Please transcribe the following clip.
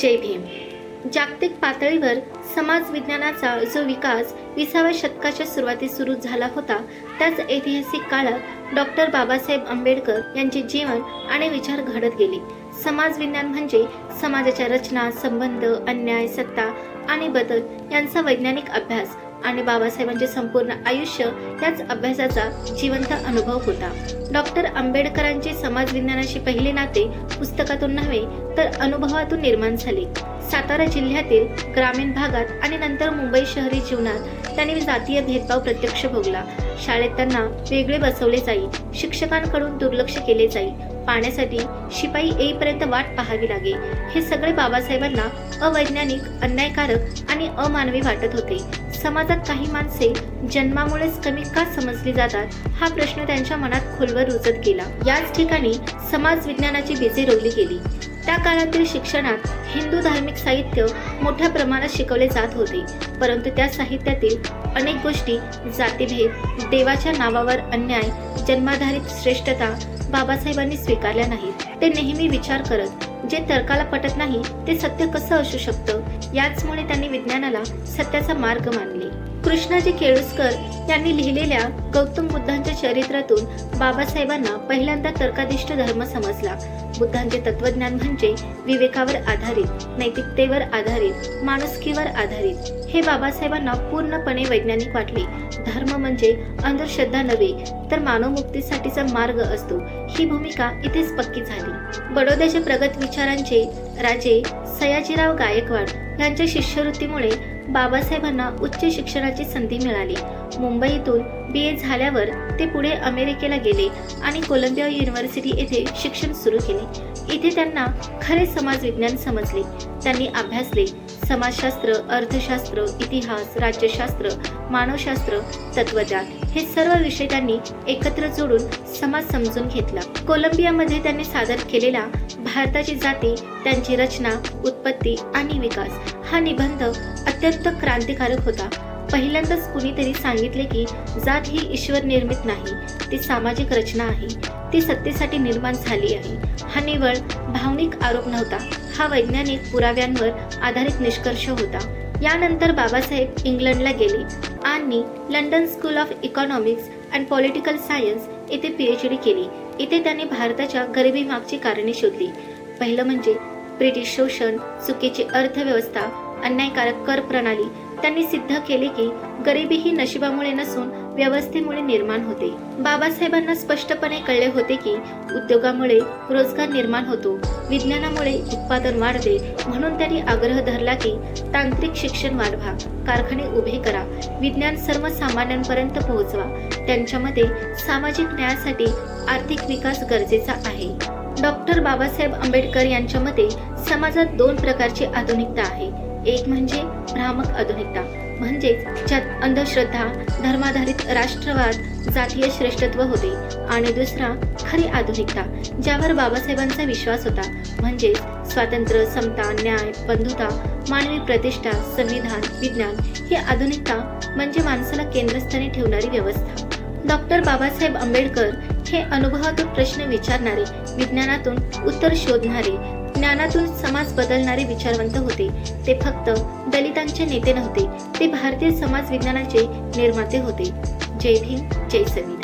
जय भीम. जागतिक पातळीवर समाजविज्ञानाचा जो विकास विसाव्या शतकाच्या सुरुवातीस सुरू झाला होता त्याच ऐतिहासिक काळात डॉक्टर बाबासाहेब आंबेडकर यांचे जीवन आणि विचार घडत गेले. समाजविज्ञान म्हणजे समाजाच्या रचना संबंध अन्याय सत्ता आणि बदल यांचा वैज्ञानिक अभ्यास. आणि बाबासाहेबांचे संपूर्ण आयुष्य याच अभ्यासाचा जिवंत अनुभव होता. डॉक्टर आंबेडकरांचे समाजविज्ञानाशी पहिले नाते पुस्तकातून नव्हे तर अनुभवातून निर्माण झाले. सातारा जिल्ह्यातील ग्रामीण भागात आणि नंतर मुंबई शहरी जीवनात त्यांनी जातीय भेदभाव प्रत्यक्ष भोगला. शाळेत त्यांना वेगळे बसवले जाईल शिक्षकांकडून दुर्लक्ष केले जाईल पाण्यासाठी शिपाई येईपर्यंत वाट पाहावी लागे. हे सगळे बाबासाहेबांना अवैज्ञानिक अन्यायकारक आणि अमानवी वाटत होते. समाजात काही माणसे जन्मामुळेच कमी का समजली जातात हा प्रश्न त्यांच्या मनात खोलवर रुजत गेला. याच ठिकाणी समाज विज्ञानाची बीजे रोवली गेली. त्या काळातील शिक्षणात हिंदू धार्मिक साहित्य मोठ्या प्रमाणात शिकवले जात होते. परंतु त्या साहित्यातील अनेक गोष्टी जातीभेद देवाच्या नावावर अन्याय जन्माधारित श्रेष्ठता बाबासाहेबांनी स्वीकारल्या नाहीत. ते नेहमी विचार करत जे तर्काला पटत नाही ते सत्य कसं असू शकतं? याचमुळे त्यांनी विज्ञानाला सत्याचा मार्ग मानले. कृष्णाजी केळुसकर यांनी लिहिलेल्या गौतम बुद्धांच्या चरित्रातून बाबासाहेबांना पहिल्यांदा तर्काधिष्ठ धर्म समजला. बुद्धांचे तत्वज्ञान म्हणजे विवेकावर आधारित नैतिकतेवर आधारित माणुसकीवर आधारित. हे बाबासाहेबांना पूर्णपणे वैज्ञानिक वाटले. धर्म म्हणजे अंधश्रद्धा नव्हे तर मानवमुक्तीसाठीचा मार्ग असतो. ही भूमिका इथेच पक्की झाली. बडोद्याच्या प्रगत विचारांचे राजे सयाजीराव गायकवाड यांच्या शिष्यवृत्तीमुळे बाबासाहेबांना उच्च शिक्षणाची संधी मिळाली. मुंबईतून बी ए झाल्यावर ते पुढे अमेरिकेला गेले आणि कोलंबिया युनिव्हर्सिटी येथे शिक्षण सुरू केले. इथे त्यांना खरे समाजविज्ञान समजले. त्यांनी अभ्यासले. समाजशास्त्र अर्थशास्त्र इतिहास राज्यशास्त्र मानवशास्त्र तत्वज्ञान हे सर्व विषय त्यांनी एकत्र जोडून समाज समजून घेतला. कोलंबियामध्ये त्यांनी सादर केलेला भारताची जाती त्यांची रचना उत्पत्ती आणि विकास हा निबंध अत्यंत क्रांतिकारक होता. पहिल्यांदाच कुणीतरी सांगितले की जात ही ईश्वर निर्मित नाही ती सामाजिक रचना आहे. ती सत्तेसाठी निर्माण झाली आहे. हा निवळ भावनिक आरोप नव्हता. हा वैज्ञानिक पुराव्यांवर आधारित निष्कर्ष होता. यानंतर बाबासाहेब इंग्लंडला गेले आणि London School of Economics and Political Science येथे पीएच डी केली. इथे त्याने भारताच्या गरिबी मागची कारणे शोधली. पहिलं म्हणजे ब्रिटिश शोषण चुकीची अर्थव्यवस्था अन्यायकारक कर प्रणाली त्यांनी सिद्ध केले की गरिबी ही नशिबामुळे नसून व्यवस्थेमुळे निर्माण होते. बाबासाहेबांना स्पष्टपणे कळले होते की उद्योगामुळे रोजगार निर्माण होतो विज्ञानामुळे उत्पादन वाढते म्हणून त्यांनी आग्रह धरला की तांत्रिक शिक्षण वाढवा कारखाने उभे करा विज्ञान सर्वसामान्यांपर्यंत पोहोचवा. त्यांच्यामध्ये सामाजिक न्यायासाठी आर्थिक विकास गरजेचा आहे. डॉक्टर बाबासाहेब आंबेडकर यांच्या मते समाजात दोन प्रकारची आधुनिकता आहे. एक म्हणजे भ्रामक आधुनिकता. म्हणजेच ज्यात अंधश्रद्धा धर्माधारित राष्ट्रवाद जातीय श्रेष्ठत्व होते. आणि दुसरा खरी आधुनिकता ज्यावर बाबासाहेबांचा विश्वास होता. म्हणजे स्वातंत्र्य समता न्याय बंधुता मानवी प्रतिष्ठा संविधान विज्ञान ही आधुनिकता म्हणजे माणसाला केंद्रस्थानी ठेवणारी व्यवस्था. डॉक्टर बाबासाहेब आंबेडकर हे अनुभवातून प्रश्न विचारणारे विज्ञानातून उत्तर शोधणारे ज्ञानातून समाज बदलणारे विचारवंत होते. ते फक्त दलितांचे नेते नव्हते ते भारतीय समाज विज्ञानाचे निर्माते होते. जय भीम जय सवी